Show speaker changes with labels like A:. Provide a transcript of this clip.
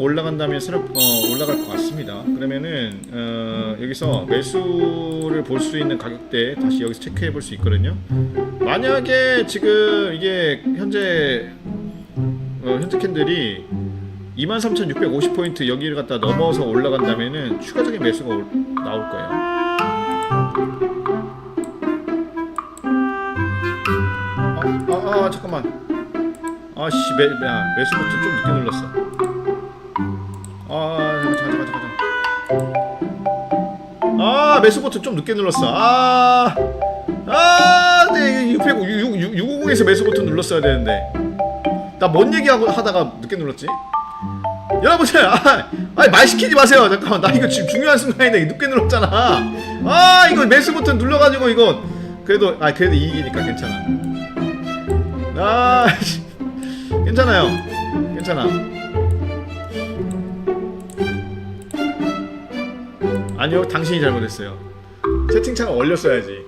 A: 올라간다면 새로 어, 올라갈 것 같습니다. 그러면은 어, 여기서 매수를 볼 수 있는 가격대 다시 여기서 체크해 볼 수 있거든요. 만약에 지금 이게 현재 어, 현재 캔들이 23,650포인트 여기를 갖다 넘어서 올라간다면은 추가적인 매수가 올- 나올 거예요. 아, 아, 아 잠깐만. 아씨 매, 야, 매수 버튼 좀 늦게 눌렀어. 아 매수 버튼 좀 늦게 눌렀어. 아. 아, 네, 600, 650에서 매수 버튼 눌렀어야 되는데. 나 뭔 얘기하고 하다가 늦게 눌렀지? 여러분들, 아, 아니, 말 시키지 마세요. 잠깐만, 나 이거 지금 중요한 순간인데 늦게 눌렀잖아. 아, 이거 매수 버튼 눌러가지고 이거 그래도 아 그래도 이익이니까 괜찮아. 아, 씨. 괜찮아요. 괜찮아. 아니요, 당신이 잘못했어요. 채팅창을 올렸어야지.